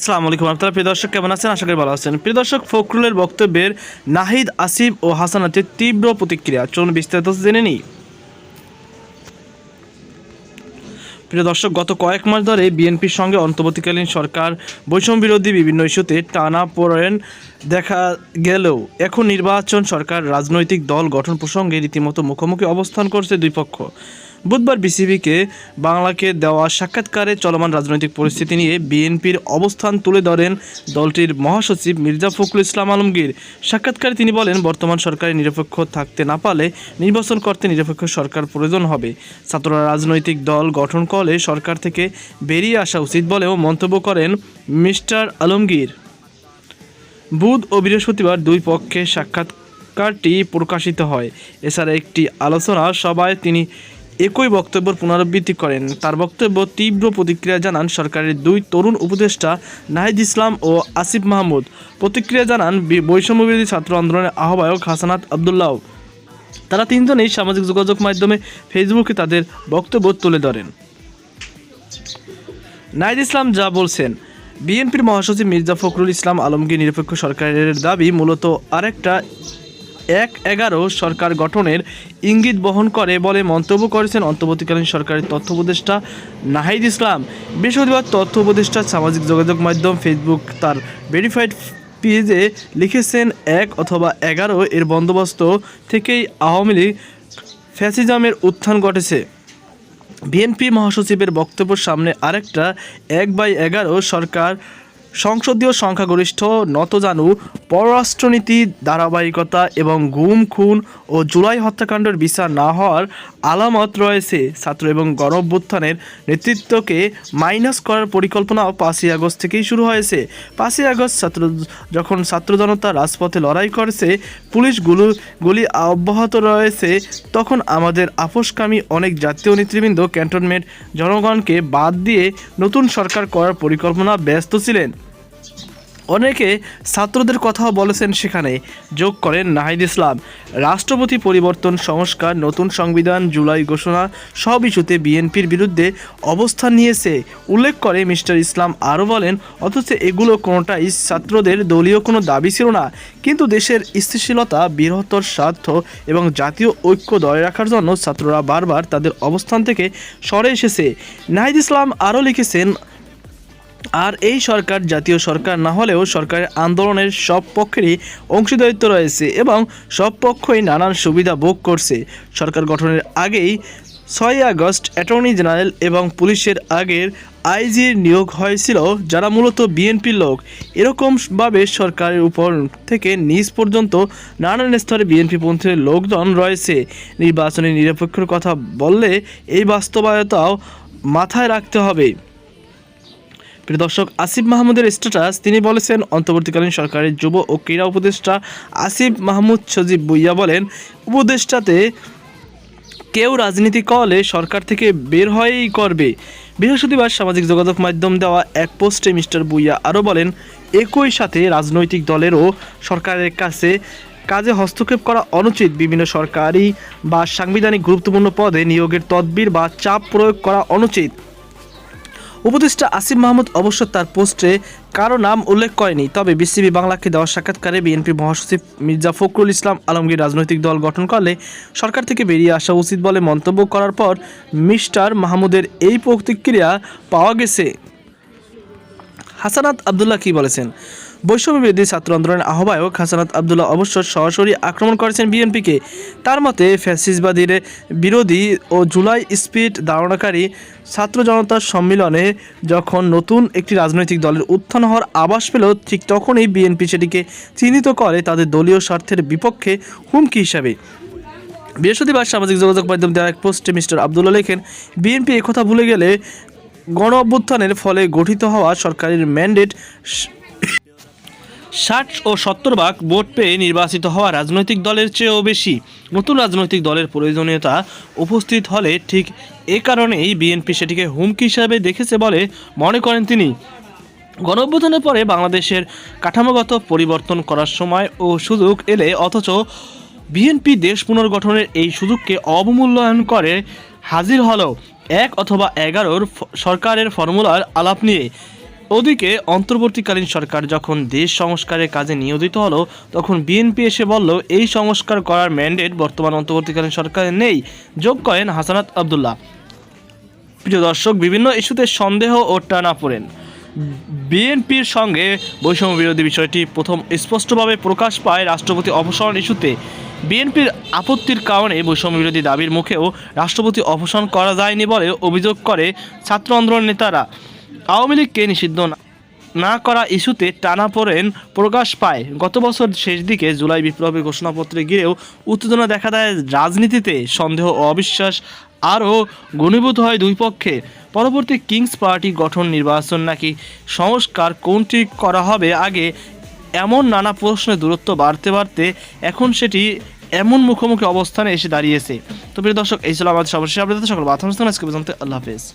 আসসালামু আলাইকুম আপনারা প্রিয় দর্শক, কেমন আছেন? আশা করি ভালো আছেন। প্রিয় দর্শক, ফখরুলের বক্তব্যের নাহিদ আসিফ ও হাসানাতের তীব্র প্রতিক্রিয়া। চলুন বিস্তারিত জেনে নিই। প্রিয় দর্শক, গত কয়েক মাস ধরে বিএনপির সঙ্গে অন্তর্বর্তীকালীন সরকার বৈষম্য বিরোধী বিভিন্ন ইস্যুতে টানা পড়েন দেখা গেলেও এখন নির্বাচন সরকার, রাজনৈতিক দল গঠন প্রসঙ্গে রীতিমতো মুখোমুখি অবস্থান করছে দুই পক্ষ। বুধবার বিসিবিকে বাংলাকে দেওয়া সাক্ষাৎকারে চলমান রাজনৈতিক পরিস্থিতি নিয়ে বিএনপির অবস্থান তুলে ধরেন দলটির মহাসচিব মির্জা ফখরুল ইসলাম আলমগীর। সাক্ষাৎকারে তিনি বলেন, বর্তমান সরকারের নিরপেক্ষ থাকতে না পারলে নির্বাচন করতে নিরপেক্ষ সরকার প্রয়োজন হবে। ছাত্ররা রাজনৈতিক দল গঠন করলে সরকার থেকে বেরিয়ে আসা উচিত বলেও মন্তব্য করেন মিস্টার আলমগীর। বুধ ও বৃহস্পতিবার দুই পক্ষে সাক্ষাৎকারটি প্রকাশিত হয়। এছাড়া একটি আলোচনা সভায় তিনি একই বক্তব্যের পুনরাবৃত্তি করেন। তার বক্তব্য তীব্র প্রতিক্রিয়া জানান সরকারের দুই তরুণ উপদেষ্টা নাহিদ ইসলাম ও আসিফ মাহমুদ। প্রতিক্রিয়া জানান বৈষম্যবিরোধী ছাত্র আন্দোলনের আহ্বায়ক হাসানাত আবদুল্লাহ। তারা তিনজনেই সামাজিক যোগাযোগ মাধ্যমে ফেসবুকে তাদের বক্তব্য তুলে ধরেন। নাহিদ ইসলাম যা বলছেন বিএনপির মহাসচিব মির্জা ফখরুল ইসলাম আলমগীর নিরপেক্ষ সরকারের দাবি, মূলত আরেকটা এক এগারো সরকার গঠনের ইঙ্গিত বহন করে বলে মন্তব্য করেছেন অন্তর্বর্তীকালীন সরকারের তথ্য উপদেষ্টা নাহিদ ইসলাম। বৃহস্পতিবার তথ্য উপদেষ্টা সামাজিক যোগাযোগ মাধ্যম ফেসবুক তার ভেরিফাইড পেজে লিখেছেন, এক অথবা এগারো এর বন্দোবস্ত থেকেই আওয়ামী লীগ ফ্যাসিজমের উত্থান ঘটেছে। বিএনপি মহাসচিবের বক্তব্যের সামনে আরেকটা এক বাই এগারো সরকার সংসদীয় সংখ্যাগরিষ্ঠ নতজানু পররাষ্ট্রনীতি, ধারাবাহিকতা এবং গুম, খুন ও জুলাই হত্যাকাণ্ডের বিচার না হওয়ার আলামত রয়েছে। ছাত্র এবং গণঅভ্যুত্থানের নেতৃত্বকে মাইনাস করার পরিকল্পনাও পাঁচই আগস্ট থেকেই শুরু হয়েছে। পাঁচই আগস্ট ছাত্র যখন ছাত্র জনতা রাজপথে লড়াই করেছে, পুলিশগুলো, গুলি অব্যাহত রয়েছে, তখন আমাদের আপোষকামী অনেক জাতীয় নেতৃবৃন্দ, ক্যান্টনমেন্ট জনগণকে বাদ দিয়ে নতুন সরকার করার পরিকল্পনা ব্যস্ত ছিলেন। অনেকে ছাত্রদের কথাও বলেছেন সেখানে। যোগ করেন নাহিদ ইসলাম। রাষ্ট্রপতি পরিবর্তন, সংস্কার, নতুন সংবিধান, জুলাই ঘোষণা, সব ইস্যুতে বিএনপির বিরুদ্ধে অবস্থান নিয়েছে। উল্লেখ করে মিস্টার ইসলাম আরও বলেন, অথচ এগুলো কোনোটাই ছাত্রদের দলীয় কোনো দাবি ছিল না। কিন্তু দেশের স্থিতিশীলতা, বৃহত্তর স্বার্থ এবং জাতীয় ঐক্য ধরে রাখার জন্য ছাত্ররা বারবার তাদের অবস্থান থেকে সরে এসেছে। নাহিদ ইসলাম আরও লিখেছেন আর এই সরকার জাতীয় সরকার না হলেও সরকারের আন্দোলনের সব পক্ষেরই অংশীদারিত্ব রয়েছে এবং সব পক্ষই নানান সুবিধা ভোগ করছে। সরকার গঠনের আগেই ছয় আগস্ট অ্যাটর্নি জেনারেল এবং পুলিশের আগের আইজির নিয়োগ হয়েছিল যারা মূলত বিএনপির লোক। এরকমভাবে সরকারের উপর থেকে নিজ পর্যন্ত নানান স্তরে বিএনপি পন্থীর লোকজন রয়েছে। নির্বাচনী নিরপেক্ষর কথা বললে এই বাস্তবায়তাও মাথায় রাখতে হবে। প্রিয় দর্শক, আসিফ মাহমুদের স্ট্যাটাস, তিনি বলেছেন, অন্তর্বর্তীকালীন সরকারের যুব ও ক্রীড়া উপদেষ্টা আসিফ মাহমুদ সজীব বুইয়া বলেন, উপদেষ্টাতে কেউ রাজনীতি করলে সরকার থেকে বের হয়েই করবে। বৃহস্পতিবার সামাজিক যোগাযোগ মাধ্যম দেওয়া এক পোস্টে মিস্টার বুইয়া আরও বলেন, একই সাথে রাজনৈতিক দলেরও সরকারের কাছে কাজে হস্তক্ষেপ করা অনুচিত। বিভিন্ন সরকারি বা সাংবিধানিক গুরুত্বপূর্ণ পদে নিয়োগের তদবির বা চাপ প্রয়োগ করা অনুচিত। উপদেষ্টা আসিফ মাহমুদ অবশ্য তার পোস্টে কারও নাম উল্লেখ করেনি। তবে বিসিবি বাংলাকে দেওয়া সাক্ষাৎকারে বিএনপি মহাসচিব মির্জা ফখরুল ইসলাম আলমগীর রাজনৈতিক দল গঠন করলে সরকার থেকে বেরিয়ে আসা উচিত বলে মন্তব্য করার পর মিস্টার মাহমুদের এই প্রতিক্রিয়া পাওয়া গেছে। হাসানাত আবদুল্লাহ কি বলেছেন? বৈষম্য বিরোধী ছাত্র আন্দোলনের আহ্বায়ক হাসানাত আবদুল্লাহ অবশ্য সরাসরি আক্রমণ করেছেন বিএনপিকে। তার মতে, ফ্যাসিসবাদীর বিরোধী ও জুলাই স্পিড ধারণাকারী ছাত্র জনতার সম্মিলনে যখন নতুন একটি রাজনৈতিক দলের উত্থান হওয়ার আভাস পেল, ঠিক তখনই বিএনপি সেটিকে চিহ্নিত করে তাদের দলীয় স্বার্থের বিপক্ষে হুমকি হিসাবে। বৃহস্পতিবার সামাজিক যোগাযোগ মাধ্যম দেওয়া এক পোস্টে মিস্টার আবদুল্লাহ লেখেন, বিএনপি একথা ভুলে গেলে গণ অভ্যুত্থানের ফলে গঠিত হওয়া সরকারের ম্যান্ডেট ষাট ও সত্তর ভাগ ভোট পেয়ে নির্বাচিত হওয়া রাজনৈতিক দলের চেয়েও বেশি। নতুন রাজনৈতিক দলের প্রয়োজনীয়তা উপস্থিত হলে ঠিক এ কারণেই বিএনপি সেটিকে হুমকি হিসাবে দেখেছে বলে মনে করেন তিনি। গণঅভ্যুত্থানের পরে বাংলাদেশের কাঠামোগত পরিবর্তন করার সময় ও সুযোগ এলে অথচ বিএনপি দেশ পুনর্গঠনের এই সুযোগকে অবমূল্যায়ন করে হাজির হলো এক অথবা এগারোর সরকারের ফর্মুলার আলাপ নিয়ে। ওদিকে অন্তর্বর্তীকালীন সরকার যখন দেশ সংস্কারের কাজে নিয়োজিত হলো, তখন বিএনপি এসে বলল, এই সংস্কার করার ম্যান্ডেট বর্তমান অন্তর্বর্তীকালীন সরকারের নেই। যোগ করেন হাসানাত আবদুল্লাহ। প্রিয় দর্শক, বিভিন্ন ইস্যুতে সন্দেহ ও টানা পড়েন। বিএনপির সঙ্গে বৈষম্য বিরোধী বিষয়টি প্রথম স্পষ্টভাবে প্রকাশ পায় রাষ্ট্রপতি অপসারণ ইস্যুতে। বিএনপির আপত্তির কারণে বৈষম্য বিরোধী দাবির মুখেও রাষ্ট্রপতি অপসারণ করা যায়নি বলে অভিযোগ করে ছাত্র আন্দোলন নেতারা। আওয়ামী লীগকে নিষিদ্ধ না- করা ইস্যুতে টানা পড়েন প্রকাশ পায়। গত বছর শেষ দিকে জুলাই বিপ্লবের ঘোষণাপত্রে গিয়েও উত্তেজনা দেখা দেয় রাজনীতিতে। সন্দেহ ও অবিশ্বাস আরও ঘনীভূত হয় দুই পক্ষে। পরবর্তী কিংস পার্টি গঠন, নির্বাচন নাকি সংস্কার কোনটি করা হবে আগে এমন নানা প্রশ্নে দূরত্ব বাড়তে বাড়তে এখন সেটি এমন মুখোমুখি অবস্থানে এসে দাঁড়িয়েছে। তো প্রিয় দর্শক, এই ছিল আমাদের সর্বশেষ আপডেট। সকল বাথরুম আজকে পর্যন্ত। আল্লাহ হাফেজ।